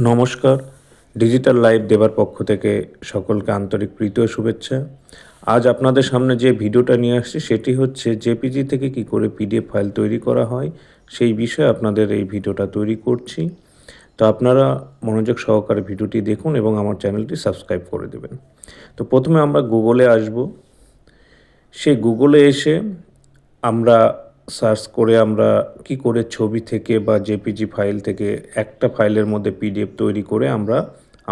নমস্কার। Digital live দেবার পক্ষ থেকে সকলকে আন্তরিক প্রীতি শুভেচ্ছা। আজ আপনাদের সামনে যে ভিডিওটা নিয়ে আসছি, সেটি হচ্ছে জেপিজি থেকে কি করে পিডিএফ ফাইল তৈরি করা হয়, সেই বিষয়ে আপনাদের এই ভিডিওটা তৈরি করছি। তো আপনারা মনোযোগ সহকারে ভিডিওটি দেখুন এবং আমার চ্যানেলটি সাবস্ক্রাইব করে দেবেন। তো প্রথমে আমরা গুগলে আসব। সেই গুগলে এসে আমরা সার্চ করে আমরা কি করে ছবি থেকে বা জেপিজি ফাইল থেকে একটা ফাইলের মধ্যে পিডিএফ তৈরি করে আমরা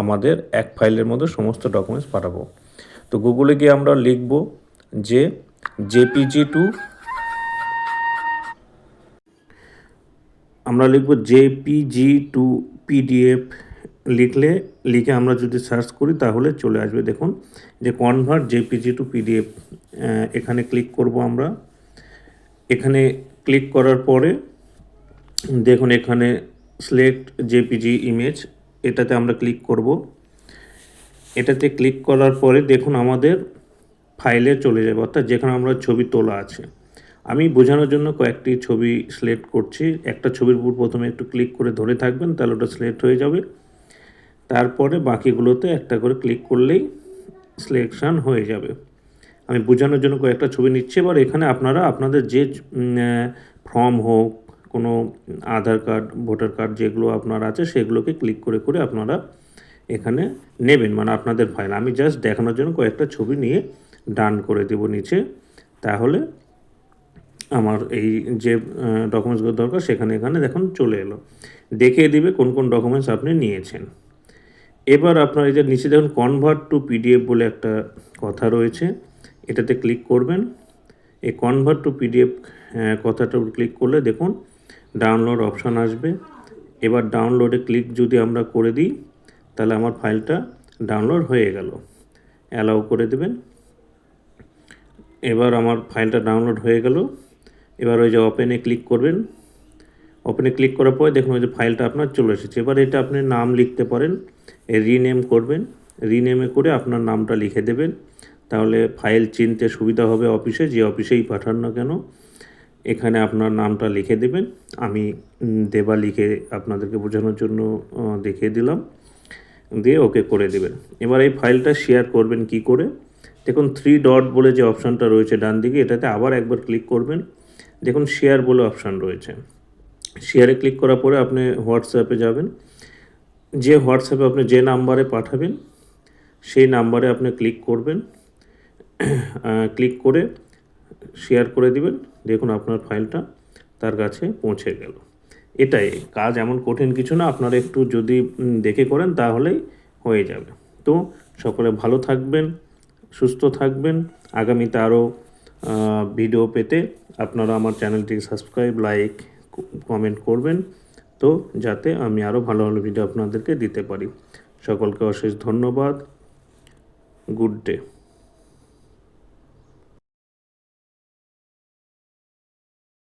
আমাদের এক ফাইলের মধ্যে সমস্ত ডকুমেন্টস পাঠাবো। তো গুগলে গিয়ে আমরা লিখব যে জেপিজি টু আমরা লিখব জেপিজি টু পিডিএফ লিখলে, লিখে আমরা যদি সার্চ করি তাহলে চলে আসবে। দেখুন, যে কনভার্ট জেপিজি টু পিডিএফ এখানে ক্লিক করব আমরা। এখানে ক্লিক করার পরে দেখুন এখানে সিলেক্ট জেপিজি ইমেজ এটাতে আমরা ক্লিক করব। এটাতে ক্লিক করার পরে দেখুন আমাদের ফাইলে চলে যাবে, অর্থাৎ যেখানে আমরা ছবি তোলা আছে। আমি বোঝানোর জন্য কয়েকটি ছবি সিলেক্ট করছি। একটা ছবির উপর প্রথমে একটু ক্লিক করে ধরে থাকবেন, তাহলে ওটা সিলেক্ট হয়ে যাবে। তারপরে বাকিগুলোতে একটা করে ক্লিক করলেই সিলেকশান হয়ে যাবে। আমি বোঝানোর জন্য কয়েকটা ছবি নিচ্ছি, এবার এখানে আপনারা আপনাদের যে ফর্ম হোক, কোনো আধার কার্ড, ভোটার কার্ড যেগুলো আপনার আছে সেগুলোকে ক্লিক করে করে আপনারা এখানে নেবেন মানে আপনাদের ফাইল। আমি জাস্ট দেখানোর জন্য কয়েকটা ছবি নিয়ে ডান করে দেব নিচে। তাহলে আমার এই যে ডকুমেন্টসগুলো দরকার, সেখানে এখানে দেখুন চলে এলো। দেখিয়ে দিবে কোন কোন ডকুমেন্টস আপনি নিয়েছেন। এবার আপনার এই যে, নিচে দেখুন কনভার্ট টু পিডিএফ বলে একটা কথা রয়েছে। এটাতে ক্লিক করবেন। এই কনভার্ট টু পিডিএফ কথাটা ক্লিক করলে দেখুন ডাউনলোড অপশান আসবে। এবার ডাউনলোডে ক্লিক যদি আমরা করে দিই, তাহলে আমার ফাইলটা ডাউনলোড হয়ে গেল। অ্যালাউ করে দেবেন। এবার আমার ফাইলটা ডাউনলোড হয়ে গেল। এবার ওই যে ওপেনে ক্লিক করবেন। ওপেনে ক্লিক করার পরে দেখুন ওই যে ফাইলটা আপনার চলে এসেছে। এবার এটা আপনি নাম লিখতে পারেন রিনেম করবেন। রিনেমে করে আপনার নামটা লিখে দেবেন। তাহলে ফাইল চিনতে সুবিধা হবে অফিসে, যে অফিসেই পাঠান না কেন, এখানে আপনার নামটা লিখে দেবেন। আমি দেবা লিখে আপনাদেরকে বোঝানোর জন্য দেখিয়ে দিলাম। দিয়ে ওকে করে দেবেন। এবার এই ফাইলটা শেয়ার করবেন কি করে? দেখুন থ্রি ডট বলে যে অপশানটা রয়েছে ডান দিকে, এটাতে আবার একবার ক্লিক করবেন। দেখুন শেয়ার বলে অপশান রয়েছে। শেয়ারে ক্লিক করার পরে আপনি হোয়াটসঅ্যাপে যাবেন। যে হোয়াটসঅ্যাপে আপনি যে নাম্বারে পাঠাবেন, সেই নাম্বারে আপনি ক্লিক করবেন। ক্লিক করে শেয়ার করে দিবেন। দেখুন আপনার ফাইলটা তার কাছে পৌঁছে গেল। এটাই, কাজ এমন কঠিন কিছু না, আপনারা একটু যদি দেখে করেন তাহলেই হয়ে যাবে। তো সকলে ভালো থাকবেন, সুস্থ থাকবেন। আগামীতে আরও ভিডিও পেতে আপনারা আমার চ্যানেলটিকে সাবস্ক্রাইব লাইক কমেন্ট করবেন। তো যাতে আমি আরও ভালো ভালো ভিডিও আপনাদেরকে দিতে পারি। সকলকে অশেষ ধন্যবাদ। Good day